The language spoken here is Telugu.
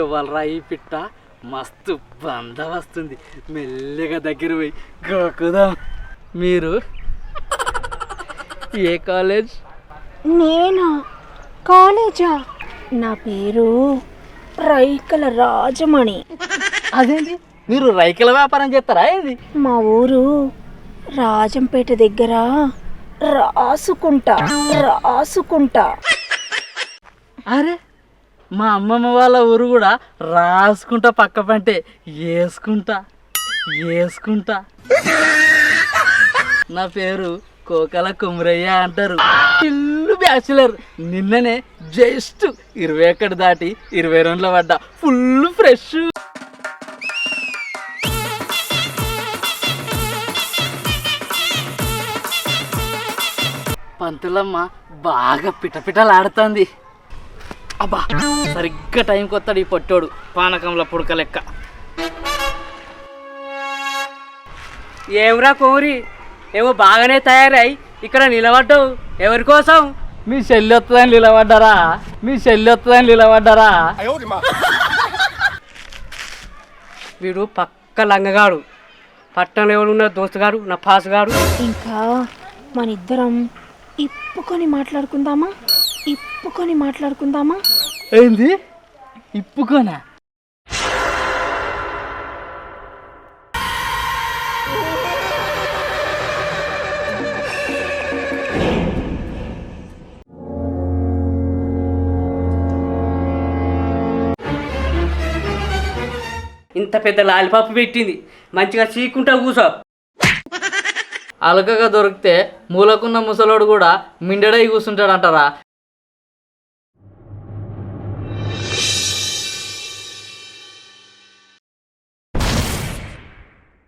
ఇవ్వాలరా ఈ పిట్ట మస్తు బంద వస్తుంది. మెల్లగా దగ్గర పోయి గోకుదాం. మీరు? ఏ కాలేజ్? నేనా? కాలేజా? నా పేరు రైకల రాజమణి. అదేంటి? మీరు రైతుల వ్యాపారం చేస్తారా ఇది మా ఊరు రాజంపేట దగ్గర రాసుకుంటా రాసుకుంటా. అరే మా అమ్మమ్మ వాళ్ళ ఊరు కూడా రాసుకుంటా పక్క పంటే వేసుకుంటా వేసుకుంటా. నా పేరు కోకల కుమరయ్య అంటారు. ఇల్లు బ్యాచులర్. నిన్ననే జస్ట్ ఇరవై ఒకటి దాటి ఇరవై రెండులో పడ్డా. ఫుల్ ఫ్రెష్ పంతులమ్మ బాగా పిటపిటలాడుతుంది. అబ్బా సరిగ్గా టైంకి వస్తాడు ఈ పొట్టోడు. పానకంలో పుడక లెక్క. ఏమ్రా కోరి? ఏమో బాగానే తయారై ఇక్కడ నిలబడ్డావు. ఎవరి కోసం? మీ చెల్లి వస్తుందని నిలబడ్డారా? మీ చెల్లి వస్తుందని నిలబడ్డారా? వీడు పక్క లంగగాడు. పట్టణంలో ఎవరున్న దోస్తుగాడు నా పాసుగాడు. ఇంకా మన ఇద్దరం ఇప్పుకొని మాట్లాడుకుందామా? ఇప్పుకొని మాట్లాడుకుందామా? ఏంది? ఇప్పుకోనా? ఇంత పెద్ద లాలిపాపు పెట్టింది. మంచిగా చీకుంటా కూసో. అలకగా దొరికితే మూలకున్న ముసలోడు కూడా మిండడై కూర్చుంటాడంటారా